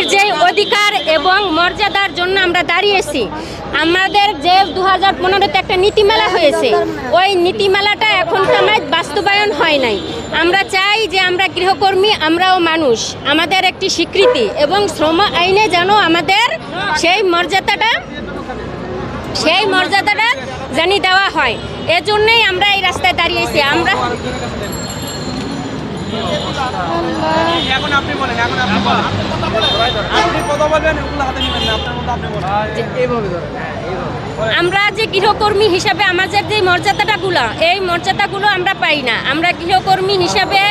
আমাদের যে অধিকার এবং মর্যাদার জন্য আমরা দাঁড়িয়েছি, আমাদের যে দু হাজার পনেরোতে একটা নীতিমালা হয়েছে, ওই নীতিমালাটা এখন সময় বাস্তবায়ন হয় নাই। আমরা চাই যে আমরা গৃহকর্মী, আমরাও মানুষ, আমাদের একটি স্বীকৃতি এবং শ্রম আইনে যেন আমাদের সেই মর্যাদাটা সেই মর্যাদাটা জানি দেওয়া হয়। এজন্যই আমরা এই রাস্তায় দাঁড়িয়েছি। আমরা এখন আপনি বলেন, এখন আপনি বলেন। আমরা যে গৃহকর্মী হিসাবে আমাদের যে মর্যাদাটাগুলো এই মর্যাদাগুলো আমরা পাই না। আমরা গৃহকর্মী হিসাবে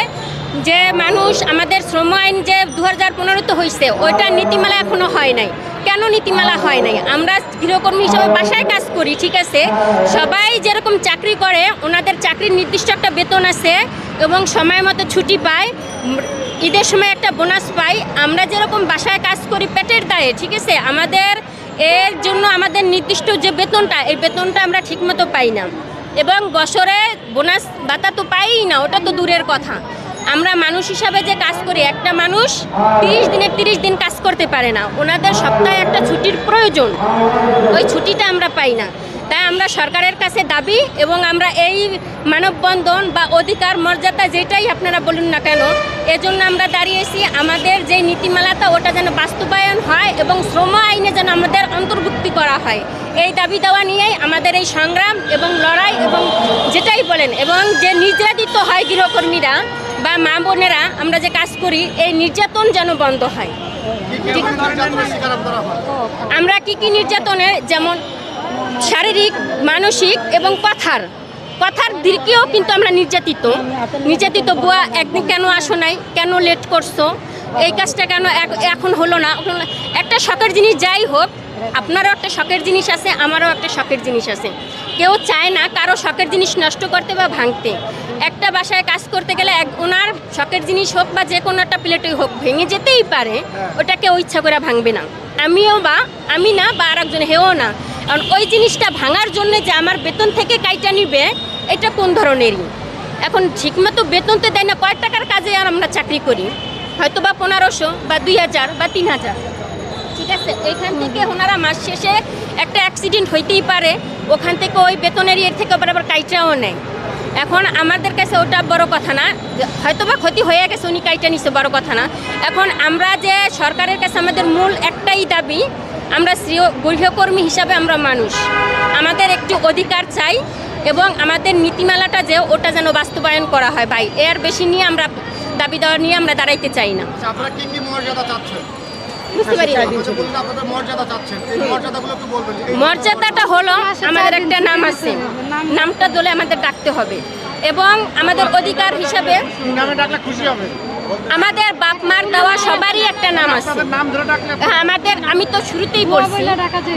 যে মানুষ আমাদের শ্রম আইন যে দু হাজার পনেরোতে হয়েছে ওইটা নীতিমালা এখনও হয় নাই। কেন নীতিমালা হয় নাই? আমরা গৃহকর্মী হিসাবে বাসায় কাজ করি, ঠিক আছে? সবাই যেরকম চাকরি করে, ওনাদের চাকরির নির্দিষ্ট একটা বেতন আছে এবং সময় মতো ছুটি পায়। ঈদের সময় একটা বোনাস পাই। আমরা যেরকম বাসায় কাজ করি পেটের দায়ে, ঠিক আছে? আমাদের এর জন্য আমাদের নির্দিষ্ট যে বেতনটা, এই বেতনটা আমরা ঠিকমতো পাই না। এবং বছরে বোনাস ভাতা তো পাই না, ওটা তো দূরের কথা। আমরা মানুষ হিসাবে যে কাজ করি, একটা মানুষ তিরিশ দিনের তিরিশ দিন কাজ করতে পারে না। ওনাদের সপ্তাহে একটা ছুটির প্রয়োজন। ওই ছুটিটা আমরা পাই না। তাই আমরা সরকারের কাছে দাবি এবং আমরা এই মানববন্ধন বা অধিকার মর্যাদা যেটাই আপনারা বলুন না কেন এজন্য আমরা দাঁড়িয়েছি। আমাদের যে নীতিমালাটা ওটা যেন বাস্তবায়ন হয় এবং শ্রম আইনে যেন আমাদের অন্তর্ভুক্তি করা হয়। এই দাবি দেওয়া নিয়েই আমাদের এই সংগ্রাম এবং লড়াই এবং যেটাই বলেন এবং যে নির্যাতিত হয় গৃহকর্মীরা বা মা বোনেরা আমরা যে কাজ করি এই নির্যাতন যেন বন্ধ হয়। আমরা কি কি নির্যাতনের যেমন শারীরিক, মানসিক এবং কথার। কথার দিকেও কিন্তু আমরা নির্যাতিত। নির্যাতিত বুয়া, একদিন কেন আসো নাই? কেন লেট করছ? এই কাজটা কেন এখন হলো না? একটা শখের জিনিস যাই হোক, আপনারও একটা শখের জিনিস আছে, আমারও একটা শখের জিনিস আছে। কেউ চায় না কারও শখের জিনিস নষ্ট করতে বা ভাঙতে। একটা বাসায় কাজ করতে গেলে এক ওনার শখের জিনিস হোক বা যে কোনো একটা প্লেটই হোক, ভেঙে যেতেই পারে ওটা কেউ ইচ্ছা করে ভাঙবে না। আমিও বা আমি না বা আর একজন হেও না। কারণ ওই জিনিসটা ভাঙার জন্য যে আমার বেতন থেকে কাইটা নিবে এটা কোন ধরনেরই? এখন ঠিকমতো বেতন তো দেয় না কয়েক টাকার কাজে আর আমরা চাকরি করি? হয়তো বা পনেরোশো বা দুই হাজার বা তিন হাজার। ঠিক আছে? এখান থেকে ওনারা মাস শেষে একটা অ্যাক্সিডেন্ট হইতেই পারে ওখান থেকে ওই বেতনের ইয়ের থেকে আবার আবার কাইটাও নেয়। এখন আমাদের কাছে ওটা বড় কথা না হয়তো বা ক্ষতি হয়ে গেছে উনি কাইটা নিচ্ছে বড় কথা না। এখন আমরা যে সরকারের কাছে আমাদের মূল একটাই দাবি আমরা শ্রী- গৃহকর্মী হিসাবে আমরা মানুষ। আমাদের একটি অধিকার চাই এবং আমাদের নীতিমালাটা যে ওটা যেন বাস্তবায়ন করা হয় ভাই। এর বেশি নিয়ে আমরা দাবি দেওয়া নিয়ে আমরা দাঁড়াইতে চাই না। আচ্ছা, আপনারা কি কি মর্যাদা চাচ্ছেন? বুঝতে পারি না। আচ্ছা, বলুন আপনাদের মর্যাদা চাচ্ছেন। এই মর্যাদাগুলো একটু বলবেন এই মর্যাদাটা হলো আমাদের একটা নাম আছে। নামটা দলে আমাদের ডাকতে হবে। এবং আমাদের অধিকার হিসাবে নামে ডাকলে খুশি হবে? আমাদের বাপ মার দেওয়া সবারই একটা নাম আছে। হ্যাঁ আমাদের আমি তো শুরুতেই বলছি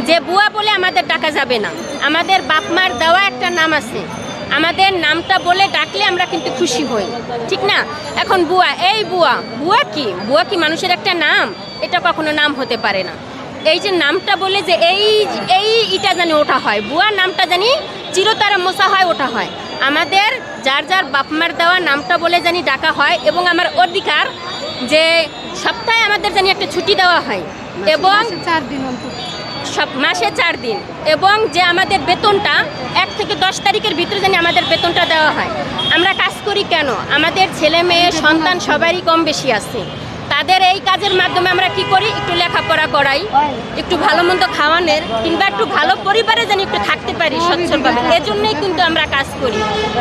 যে বুয়া বলে আমাদের ডাকা যাবে না। আমাদের বাপ মার দেওয়া একটা নাম আছে। আমাদের নামটা বলে ডাকলে আমরা কিন্তু খুশি হই। ঠিক না? এখন বুয়া এই বুয়া বুয়া কি? বুয়া কি মানুষের একটা নাম? এটা কখনো নাম হতে পারে না। এই যে নামটা বলে যে এই এই ইটা জানি ওঠা হয়। বুয়া নামটা জানি চিরতারা মোছা হয় ওঠা হয়। আমাদের যার যার বাপ মার দেওয়া নামটা বলে জানি ডাকা হয় এবং আমার অধিকার যে সপ্তাহে আমাদের জানি একটা ছুটি দেওয়া হয় এবং চার দিন সব মাসে চার দিন এবং যে আমাদের বেতনটা এক থেকে দশ তারিখের ভিতরে জানি আমাদের বেতনটা দেওয়া হয়। আমরা কাজ করি কেন? আমাদের ছেলে মেয়ে সন্তান সবারই কম বেশি আছে। তাদের এই কাজের মাধ্যমে আমরা কি করি? একটু লেখাপড়া করাই, একটু ভালো মন্দ খাওয়ানোর কিংবা একটু ভালো পরিবারে যেন একটু থাকতে পারি সচ্ছলভাবে এজন্যই কিন্তু আমরা কাজ করি।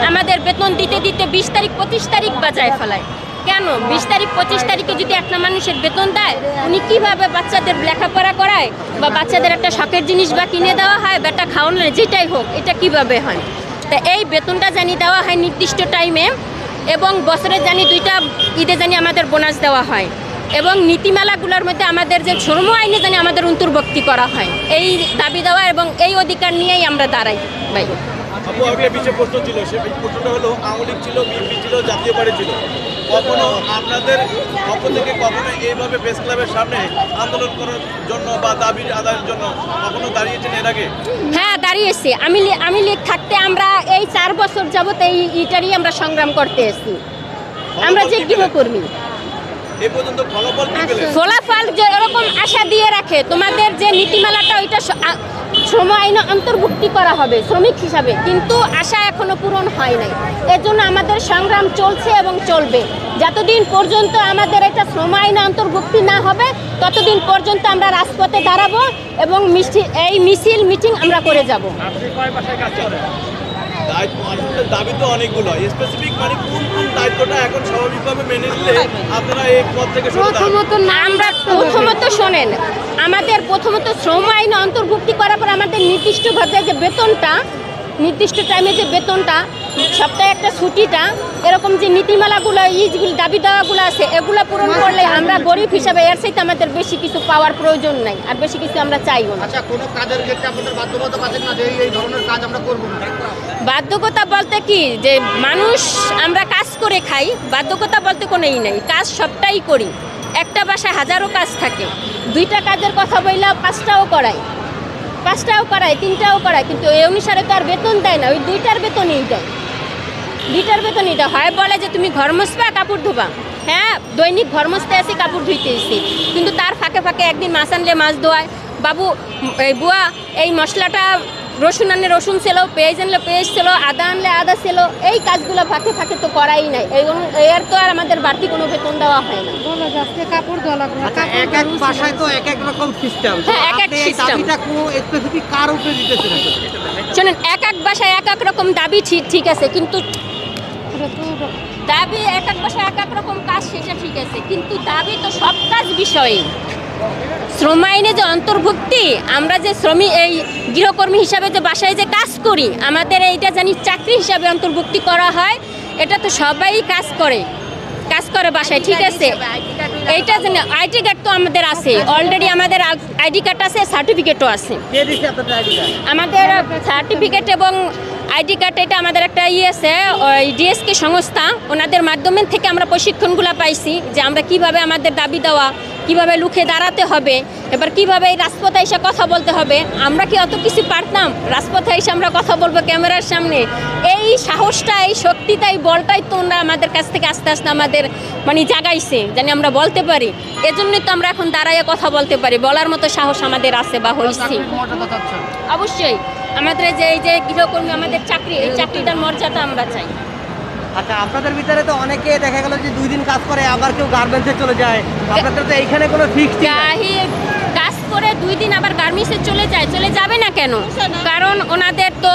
আমাদের বেতন দিতে দিতে বিশ তারিখ, পঁচিশ তারিখ বাজায় ফেলায়। কেন? বিশ তারিখ, পঁচিশ তারিখে যদি একটা মানুষের বেতন দেয়, উনি কীভাবে বাচ্চাদের লেখাপড়া করায় বা বাচ্চাদের একটা শখের জিনিস বা কিনে দেওয়া হয়, বা একটা খাওয়ানো যেটাই হোক, এটা কীভাবে হয়? তা এই বেতনটা জানি দেওয়া হয় নির্দিষ্ট টাইমে এবং বছরে জানি দুইটা ঈদে জানি আমাদের বোনাস দেওয়া হয়। এবং নীতিমালাগুলোর মধ্যে আমাদের যে শ্রম আইনে জানি আমাদের অন্তর্ভুক্তি করা হয় এই দাবি দেওয়া এবং এই অধিকার নিয়েই আমরা দাঁড়াই ভাই। আপু একটা বিশেষ প্রশ্ন ছিল সে প্রশ্নটা হলো আওয়ামী লীগ ছিল বিএনপি ছিল জাতীয় পার্টি ছিল। কখনো আপনাদের পক্ষ থেকে কখনো এইভাবে প্রেস ক্লাবের সামনে আন্দোলন করার জন্য বা দাবি আদায়ের জন্য কখনো দাঁড়িয়েছেন এর আগে? হ্যাঁ দাঁড়িয়েছি। আমি লি- আমি লীগ থাকতে আমরা এই চার বছর যাবত এই ইটারই আমরা সংগ্রাম করতে এসেছি। আমরা যে গৃহকর্মী। পর্যন্ত ফলাফল কি পেলেন? ফলাফল যে এরকম আশা দিয়ে রাখে তোমাদের যে নীতিমালাটা ওইটা শ্রম আইনে অন্তর্ভুক্তি করা হবে শ্রমিক হিসাবে। কিন্তু আশা এখনও পূরণ হয় নাই। এর জন্য আমাদের সংগ্রাম চলছে এবং চলবে। যতদিন পর্যন্ত আমাদের এটা শ্রম আইনে অন্তর্ভুক্তি না হবে ততদিন পর্যন্ত আমরা রাজপথে দাঁড়াবো এবং মিছিল এই মিছিল মিটিং আমরা করে যাব। দায়িত্ব আসলে দাবি তো অনেকগুলো স্পেসিফিক মানে কোন কোন দায়িত্বটা এখন স্বাভাবিকভাবে মেনে নিলে আপনারা এই পদ থেকে প্রথমত আমরা প্রথমত শোনেন আমাদের প্রথমত শ্রম আইন অন্তর্ভুক্তি করার পর আমাদের নির্দিষ্টভাবে যে বেতনটা নির্দিষ্ট টাইমে যে বেতনটা সপ্তাহে একটা ছুটিটা এরকম যে নীতিমালাগুলো ইজগুলো দাবি দেওয়াগুলো আছে এগুলো পূরণ করলে আমরা গরিব হিসাবে এর সাথে আমাদের বেশি কিছু পাওয়ার প্রয়োজন নাই আর বেশি কিছু আমরা চাইও না। আচ্ছা না? বাধ্যকতা বলতে কি? যে মানুষ আমরা কাজ করে খাই বাধ্যকতা বলতে কোনোই নাই। কাজ সবটাই করি। একটা বাসায় হাজারো কাজ থাকে। দুইটা কাজের কথা বললে পাঁচটাও করাই পাঁচটাও করায়, তিনটাও করায়, কিন্তু এই অনুসারে তো আর বেতন দেয় না, ওই দুইটার বেতনই দেয়। দুইটার বেতনই দেয়। হয় বলে যে তুমি ঘর মসবা কাপড় ধোবা। হ্যাঁ দৈনিক ঘর মসতে আসি, কাপড় ধুইতে এসি কিন্তু তার ফাঁকে ফাঁকে একদিন মাছ আনলে মাছ ধোয়ায়। বাবু বুয়া, এই মশলাটা রসুন আনলে রসুন ছিল পেঁয়াজ আনলে পেঁয়াজ ছিল আদা আনলে আদা ছিল এই কাজগুলো ফাঁকে ফাঁকে তো করাই নাই। এই এর তো আর আমাদের বাড়তি কোনো বেতন দেওয়া হয় না। কাপড় এক এক তো এক এক রকম সিস্টেম হ্যাঁ, এক এক system। স্পেসিফিক কার উপরে দিতেছেন? শোনেন এক এক বাসায় এক এক রকম দাবি ঠিক ঠিক আছে কিন্তু দাবি এক এক বাসায় এক এক রকম কাজ সেটা ঠিক আছে। কিন্তু দাবি তো সব কাজ বিষয়ে শ্রম আইনে যে অন্তর্ভুক্তি আমরা যে শ্রমিক এই গৃহকর্মী হিসাবে যে বাসায় যে কাজ করি আমাদের এইটা জানি চাকরি হিসাবে অন্তর্ভুক্তি করা হয় এটা তো সবাই কাজ করে কাজ করে বাসায় ঠিক আছে? এইটা আইডি কার্ড তো আমাদের আছে অলরেডি আমাদের আইডি কার্ড আছে সার্টিফিকেটও আছে। আমাদের সার্টিফিকেট এবং আইডি কার্ড এটা আমাদের একটা ইয়ে আছে ওই ডিএসকে সংস্থা ওনাদের মাধ্যমে থেকে আমরা প্রশিক্ষণগুলো পাইছি যে আমরা কীভাবে আমাদের দাবি দেওয়া কীভাবে লুকে দাঁড়াতে হবে? এবার কীভাবে এই রাজপথে এসে কথা বলতে হবে? আমরা কি অত কিছু পারতাম? রাজপথে এসে আমরা কথা বলব ক্যামেরার সামনে। এই সাহসটা এই শক্তিটা এই বলটাই তো ওনারা আমাদের কাছ থেকে আস্তে আস্তে আমাদের মানে জাগাইছে জানি আমরা বলতে পারি। এজন্যই তো আমরা এখন দাঁড়াইয়ে কথা বলতে পারি। বলার মতো সাহস আমাদের আছে বা হয়েছি অবশ্যই। আমাদের যে এই যে গৃহকর্মী আমাদের চাকরি এই চাকরিটার মর্যাদা আমরা চাই। আচ্ছা আপনাদের ভিতরে তো অনেকে দেখা গেল যে দুই দিন কাজ করে, আবার কেউ গার্মেন্টসে চলে যায়। আপনাদের তো এইখানে কোনো ফিক্সড নাই কাজ করে দুই দিন আবার গার্মেন্টসে চলে যায়, চলে যাবে না কেন? কারণ ওনাদের তো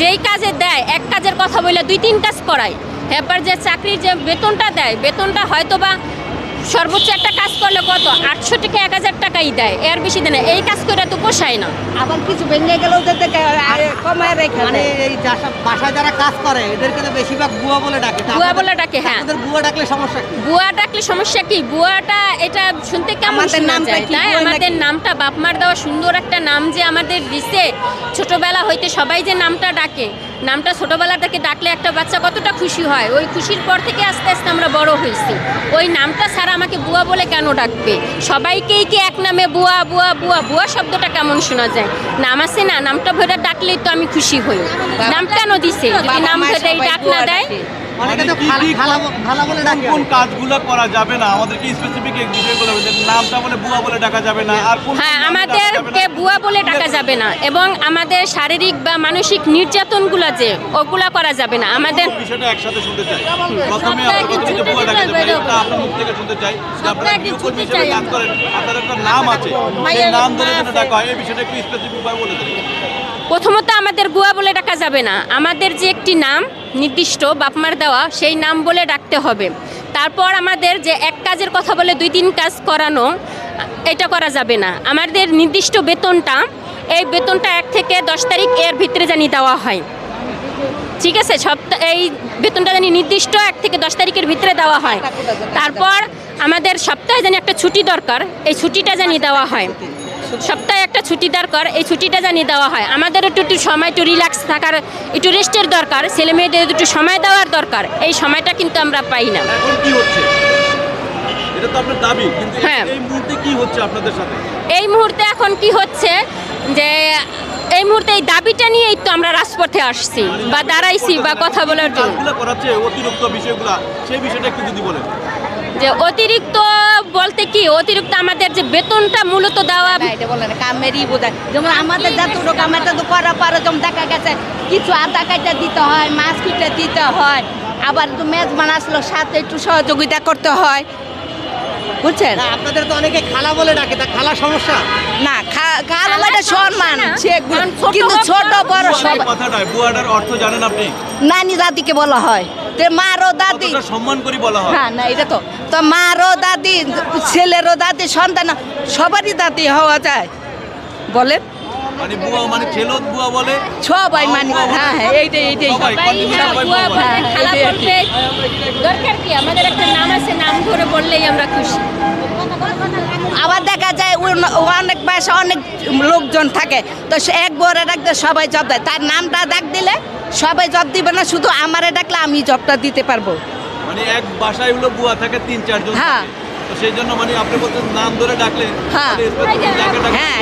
যেই কাজে দেয়, এক কাজের কথা বলে দুই, তিন কাজ করায়। এবার যে চাকরির যে বেতনটা দেয়, বেতনটা হয়তো বা সর্বোচ্চ একটা কাজ করলে কত? আটশো থেকে এক হাজার টাকাই দেয়। এর বেশি দেয় না। এই কাজ করে তো পোষায় না। আবার কিছু ভেঙে গেলেও কমায় রেখে মানে এই বাসায় যারা কাজ করে এদেরকে তো বেশিরভাগ বুয়া বলে ডাকে। বুয়া বলে ডাকে, হ্যাঁ। আপনাদের বুয়া ডাকলে সমস্যা কি? বুয়া ডাকলে সমস্যা কি? বুয়াটা এটা শুনতে কেমন নামটা তাই? আমাদের? নামটা বাপমার দেওয়া সুন্দর একটা নাম যে আমাদের দিছে। ছোটবেলা হইতে সবাই যে নামটা ডাকে। নামটা ছোটোবেলা থেকে ডাকলে একটা বাচ্চা কতটা খুশি হয়। ওই খুশির পর থেকে আস্তে আস্তে আমরা বড় হয়েছি। ওই নামটা ছাড়া আমাকে বুয়া বলে কেন ডাকবে? সবাইকেই কি এক নামে বুয়া বুয়া বুয়া বুয়া শব্দটা কেমন শোনা যায়? নাম আছে না নামটা ভরে ডাকলেই তো আমি খুশি হই। নাম কেন দিছে? যদি নাম ভরে ডাক না দেয়? অনেকে তো মানে খালা কি- খালা ব- খালা বলে ডাকে। কোন কাজগুলো করা যাবে না? আমাদেরকে স্পেসিফিক বিষয়গুলো নামটা বলে বুয়া বলে ডাকা যাবে না আর কোন কোন হ্যাঁ নামে ডাকা যাবে আমাদেরকে বুয়া বলে ডাকা যাবে না এবং আমাদের শারীরিক বা মানসিক নির্যাতনগুলো যে ওগুলা করা যাবে না। আমাদের বিষয়টা একসাথে শুনতে চাই। প্রথমে সপ্তাহে আপনার কি প্রথমে যে বুয়া ডাকা যাবে হবে আপনার মুখ থেকে শুনতে চাই। আপনারা কি গৃহকর্মী হিসেবে কাজ করেন আপনার একটা নাম আছে। সেই নাম ধরে যেন ডাকা হয় এই বিষয়টা একটু স্পেসিফিক ভাবে বলে দিন। প্রথমত আমাদের গুয়া বলে ডাকা যাবে না। আমাদের যে একটি নাম নির্দিষ্ট বাপমার দেওয়া, সেই নাম বলে ডাকতে হবে। তারপর আমাদের যে এক কাজের কথা বলে দুই তিন কাজ করানো, এটা করা যাবে না। আমাদের নির্দিষ্ট বেতনটা, এই বেতনটা এক থেকে দশ তারিখ এর ভিতরে জানি দেওয়া হয়। ঠিক আছে? সপ্তাহ এই বেতনটা জানি নির্দিষ্ট এক থেকে দশ তারিখের ভিতরে দেওয়া হয়। তারপর আমাদের সপ্তাহে জানি একটা ছুটি দরকার। এই ছুটিটা জানি দেওয়া হয়। সপ্তাহে একটা ছুটি দরকার এই ছুটিটা জানি দেওয়া হয়। আমাদের একটু একটু সময় একটু রিল্যাক্স থাকার একটু রেস্টের দরকার। ছেলে মেয়েদের একটু সময় দেওয়ার দরকার। এই সময়টা কিন্তু আমরা পাই না। হ্যাঁ। এই মুহূর্তে এখন কি হচ্ছে? যে এই মুহূর্তে এই দাবিটা নিয়েই তো আমরা রাজপথে আসছি বা দাঁড়াইছি বা কথা বলার জন্য। যে অতিরিক্ত বলতে কি অতিরিক্ত আমাদের যে বেতনটা মূলত দেওয়া এটা বলে না কামেরই বোঝায়। যেমন আমাদের যতটুকু কামেরটা তো করার পরে যেমন দেখা গেছে কিছু আদা কাটা দিতে হয় মাছ কুটে দিতে হয় আবার একটু মেজবান আসলো সাথে একটু সহযোগিতা করতে হয়। বুঝছেন? আপনাদের তো অনেকে খালা বলে ডাকে তা খালা সমস্যা? না খা- খাল মানে সম্মান কিন্তু ছোট বড় সব কথাটা বুয়াটার অর্থ জানেন আপনি? নানি দাদিকে বলা হয়। মারও দাদি। কতটা সম্মান করি বলা হয়। হ্যাঁ না এটা তো। তো মারও দাদি ছেলেরও দাদি সন্তান সবারই দাদি হওয়া যায়। বলেন। মানে বুয়া মানে ছেলত বুয়া বলে? সবাই মানে হ্যাঁ হ্যাঁ এইটাই এইটাই। হ্যাঁ, দরকার কি? আমাদের একটা নাম আছে নাম ধরে বললেই আমরা খুশি। আবার দেখা যায় অনেক বাসা অনেক লোকজন থাকে। তো সে এক বরে ডাকতে সবাই জব দেয়। তার নামটা ডাক দিলে। সবাই জব দিবে না শুধু আমারে ডাকলে আমি জবটা দিতে পারব। মানে এক বাসায় হলো বুয়া থাকে তিন চারজন হ্যাঁ। সেই জন্য মানে আপনি বলছেন নাম ধরে ডাকলে হ্যাঁ। হ্যাঁ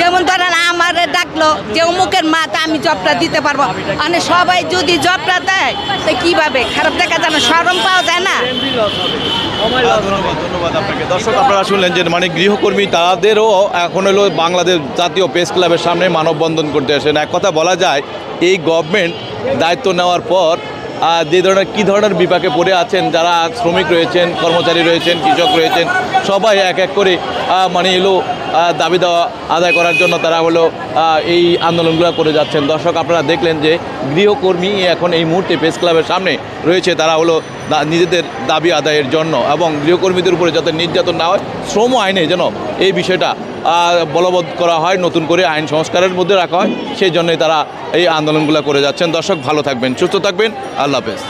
যেমন ধরেন আমারে ডাকলো যে অমুকের মা তা আমি জবটা দিতে পারব। মানে সবাই যদি জবটা দেয় তো কীভাবে? খারাপ দেখা যায় না সরম পাওয়া যায় না। হ্যাঁ, ধন্যবাদ ধন্যবাদ আপনাকে। দর্শক আপনারা শুনলেন যে মানে গৃহকর্মী তাদেরও এখন হলো বাংলাদেশ জাতীয় প্রেস ক্লাবের সামনে মানববন্ধন করতে আসেন। এক কথা বলা যায় এই গভর্নমেন্ট দায়িত্ব নেওয়ার পর যে ধরনের, কী ধরনের বিপাকে পড়ে আছেন, যারা শ্রমিক রয়েছেন, কর্মচারী রয়েছেন, কৃষক রয়েছেন, সবাই এক এক করে মানে এলো দাবি দেওয়া, আদায় করার জন্য তারা হলো এই আন্দোলনগুলো করে যাচ্ছেন। দর্শক, আপনারা দেখলেন যে গৃহকর্মী এখন এই মুহূর্তে প্রেস ক্লাবের সামনে রয়েছে, তারা হলো নিজেদের দাবি আদায়ের জন্য এবং গৃহকর্মীদের উপরে যাতে নির্যাতন না হয়, শ্রম আইনে যেন এই বিষয়টা বলবৎ করা হয়, নতুন করে আইন সংস্কারের মধ্যে রাখা হয়, সেই জন্যই তারা এই আন্দোলনগুলো করে যাচ্ছেন। দর্শক, ভালো থাকবেন, সুস্থ থাকবেন। আল্লাহ হাফেজ।